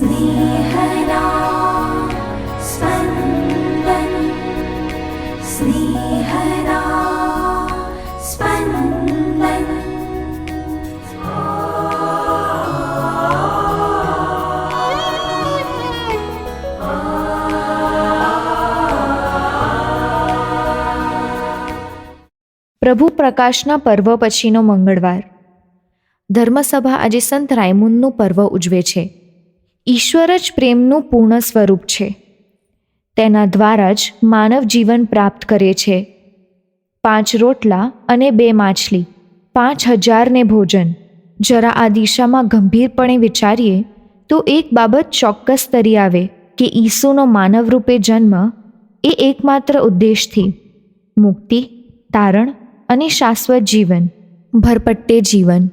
स्नेहदा स्पन्दन् स्नेहदा स्पन्दन् પ્રભુ પ્રકાશના પર્વ પછીનો મંગળવાર ધર્મસભા આજે સંત રાયમુનનું પર્વ ઉજવે છે ઈશ્વર જ પ્રેમનું પૂર્ણ સ્વરૂપ છે. તેના દ્વારા જ માનવ જીવન પ્રાપ્ત કરે છે. પાંચ રોટલા અને બે માછલી, પાંચ હજારને ભોજન. જરા આ દિશામાં ગંભીરપણે વિચારીએ, તો એક બાબત ચોક્કસ તરી આવે કે ઈસુનો માનવરૂપે જન્મ એ એકમાત્ર ઉદ્દેશથી. મુક્તિ, તારણ અને શાશ્વત જીવન, ભરપટ્ટે જીવન.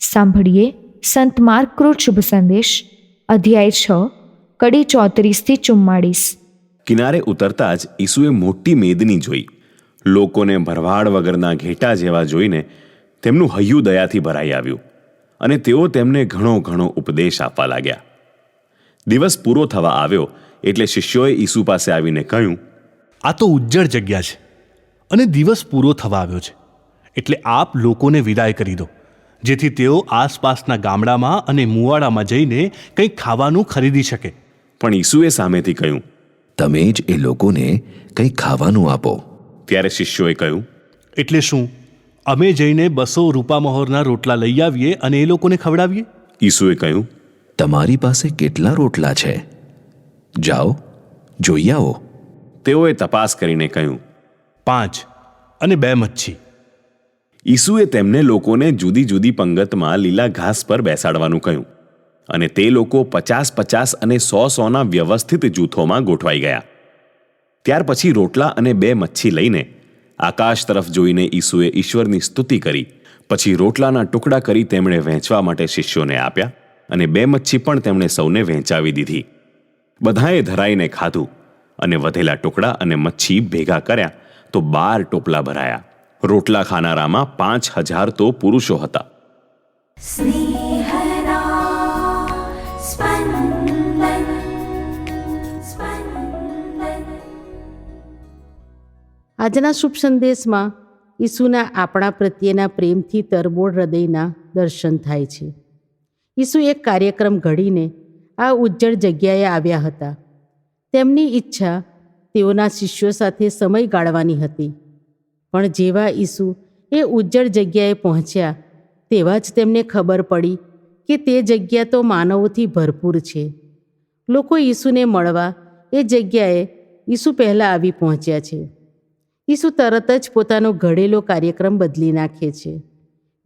સાંભળીએ સંત માર્કૃત શુભ સંદેશ. અધ્યાય છ કડી ચોત્રીસથી ચુમ્માળીસ. કિનારે ઉતરતા જ ઈસુએ મોટી મેદની જોઈ. લોકોને ભરવાડ વગરના ઘેટા જેવા જોઈને તેમનું હૈયું દયાથી ભરાઈ આવ્યું અને તેઓ તેમને ઘણો ઘણો ઉપદેશ આપવા લાગ્યા. દિવસ પૂરો થવા આવ્યો એટલે શિષ્યોએ ઈસુ પાસે આવીને કહ્યું આ તો ઉજ્જડ જગ્યા છે અને દિવસ પૂરો થવા આવ્યો છે. એટલે આપ લોકોને વિદાય કરી દો. જેથી તેઓ આસપાસના ગામડામાં અને મુવાડામાં જઈને કંઈક ખાવાનું ખરીદી શકે. પણ ઈસુએ સામેથી કહ્યું તમે જ એ લોકોને કંઈ ખાવાનું આપો. ત્યારે શિષ્યોએ કહ્યું એટલે શું? અમે જઈને બસો રૂપામહોરના રોટલા લઈ આવીએ અને એ લોકોને ખવડાવીએ? ઈસુએ કહ્યું તમારી પાસે કેટલા રોટલા છે? જાઓ જોઈ આવો. તેઓએ તપાસ કરીને કહ્યું પાંચ અને બે મચ્છી. ઈસુએ તેમને લોકોને જુદી જુદી પંગતમાં લીલા ઘાસ પર બેસાડવાનું કહ્યું અને તે લોકો પચાસ પચાસ અને સો સોના વ્યવસ્થિત જૂથોમાં ગોઠવાઈ ગયા. ત્યાર પછી રોટલા અને બે મચ્છી લઈને આકાશ તરફ જોઈને ઈસુએ ઈશ્વરની સ્તુતિ કરી, પછી રોટલાના ટુકડા કરી તેમણે વહેંચવા માટે શિષ્યોને આપ્યા અને બે મચ્છી પણ તેમણે સૌને વહેંચાવી દીધી. બધાએ ધરાઈને ખાધું અને વધેલા ટુકડા અને મચ્છી ભેગા કર્યા તો બાર ટોપલા ભરાયા. રોટલા ખાનારામાં પાંચ હજાર તો પુરુષો હતા. આજના શુભ સંદેશમાં ઈસુના આપણા પ્રત્યેના પ્રેમથી તરબોળ હૃદયના દર્શન થાય છે. ઈસુ એક કાર્યક્રમ ઘડીને આ ઉજ્જળ જગ્યાએ આવ્યા હતા. તેમની ઈચ્છા તેઓના શિષ્યો સાથે સમય ગાળવાની હતી. પણ જેવા ઈસુ એ ઉજ્જળ જગ્યાએ પહોંચ્યા, તેવા જ તેમને ખબર પડી કે તે જગ્યા તો માનવોથી ભરપૂર છે. લોકો ઈસુને મળવા એ જગ્યાએ ઈસુ પહેલાં આવી પહોંચ્યા છે. ઈસુ તરત જ પોતાનો ઘડેલો કાર્યક્રમ બદલી નાખે છે.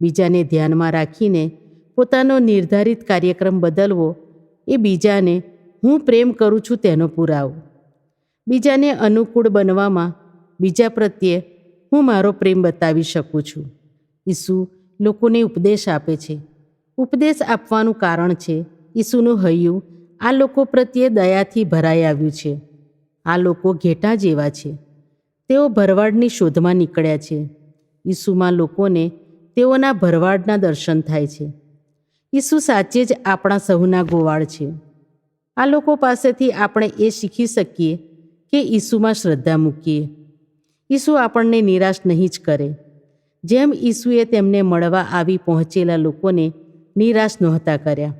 બીજાને ધ્યાનમાં રાખીને પોતાનો નિર્ધારિત કાર્યક્રમ બદલવો એ બીજાને હું પ્રેમ કરું છું તેનો પુરાવો. બીજાને અનુકૂળ બનવામાં બીજા પ્રત્યે હું મારો પ્રેમ બતાવી શકું છું. ઈસુ લોકોને ઉપદેશ આપે છે. ઉપદેશ આપવાનું કારણ છે, ઈસુનું હૈયું આ લોકો પ્રત્યે દયાથી ભરાઈ આવ્યું છે. આ લોકો ઘેટા જેવા છે. તેઓ ભરવાડની શોધમાં નીકળ્યા છે. ઈસુમાં લોકોને તેઓના ભરવાડના દર્શન થાય છે. ઈસુ સાચે જ આપણા સહુના ગોવાળ છે. આ લોકો પાસેથી આપણે એ શીખી શકીએ કે ઈસુમાં શ્રદ્ધા મૂકીએ. ઈસુ આપણને નિરાશ નહીં જ કરે. જેમ ઈસુએ તેમને મળવા આવી પહોંચેલા લોકોને નિરાશ નહોતા કર્યા.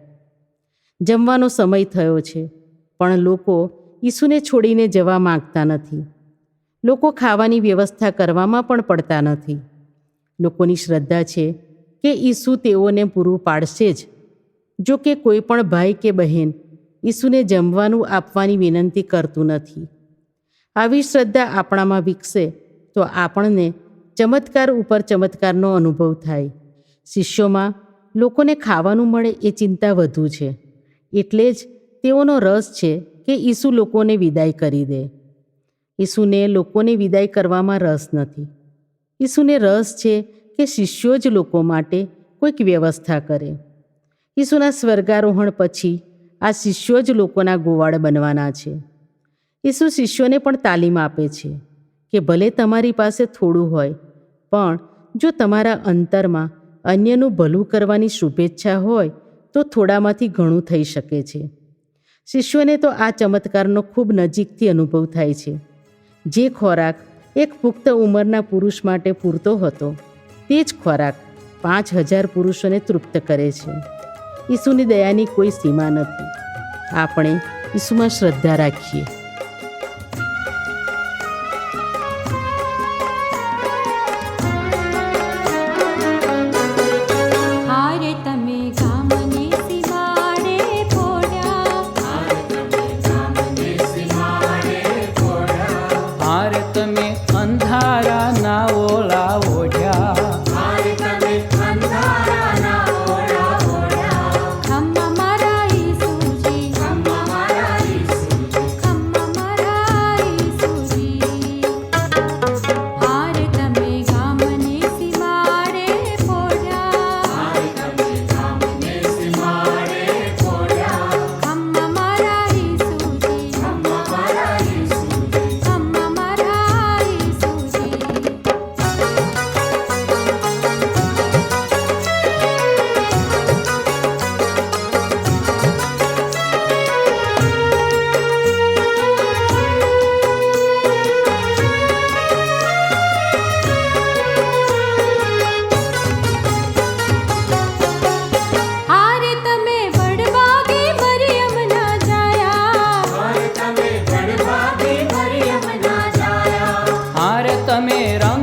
જમવાનો સમય થયો છે, પણ લોકો ઈસુને છોડીને જવા માગતા નથી. લોકો ખાવાની વ્યવસ્થા કરવામાં પણ પડતા નથી. લોકોની શ્રદ્ધા છે કે ઈસુ તેઓને પૂરું પાડશે જ. જો કે કોઈ પણ ભાઈ કે બહેન ઈસુને જમવાનું આપવાની વિનંતી કરતું નથી. આવી શ્રદ્ધા આપણામાં વિકસે, તો આપણને ચમત્કાર ઉપર ચમત્કારનો અનુભવ થાય. શિષ્યોમાં લોકોને ખાવાનું મળે એ ચિંતા વધુ છે. એટલે જ તેઓનો રસ છે કે ઈસુ લોકોને વિદાય કરી દે. ઈસુને લોકોને વિદાય કરવામાં રસ નથી. ઈસુને રસ છે કે શિષ્યો જ લોકો માટે કોઈક વ્યવસ્થા કરે. ઈસુના સ્વર્ગારોહણ પછી આ શિષ્યો જ લોકોના ગોવાળ બનવાના છે. ઈસુ શિષ્યોને પણ તાલીમ આપે છે કે ભલે તમારી પાસે થોડું હોય, પણ જો તમારા અંતરમાં અન્યનું ભલું કરવાની શુભેચ્છા હોય, તો થોડામાંથી ઘણું થઈ શકે છે. શિષ્યોને તો આ ચમત્કારનો ખૂબ નજીકથી અનુભવ થાય છે. જે ખોરાક એક પુખ્ત ઉંમરના પુરુષ માટે પૂરતો હતો, તે જ ખોરાક પાંચ હજાર પુરુષોને તૃપ્ત કરે છે. ઈસુની દયાની કોઈ સીમા નથી. આપણે ઈસુમાં શ્રદ્ધા રાખીએ. भारत में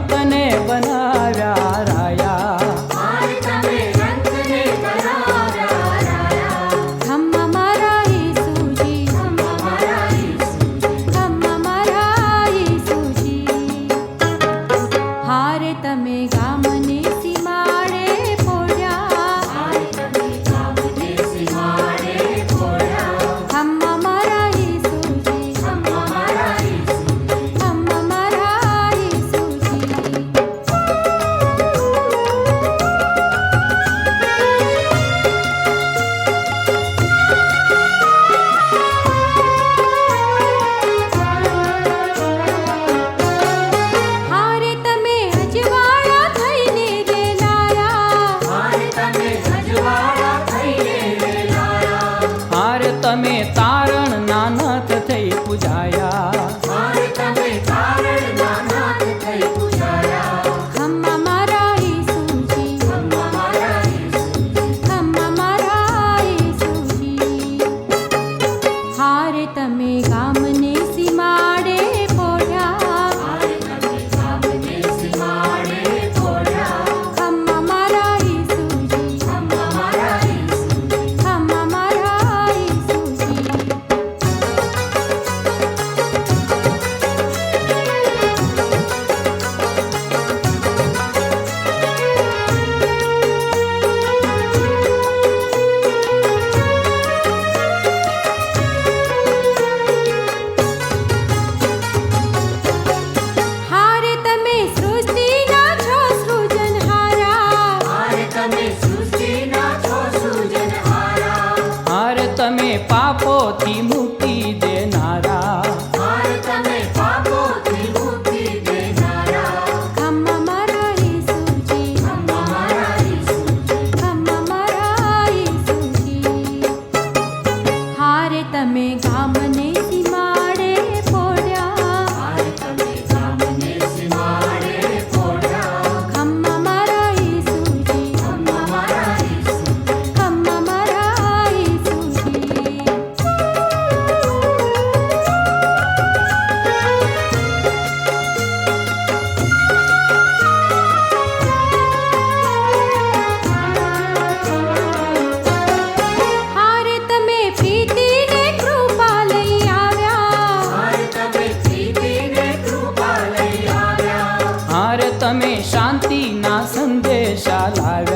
સંતને બનાવ્યા. Please. i shall I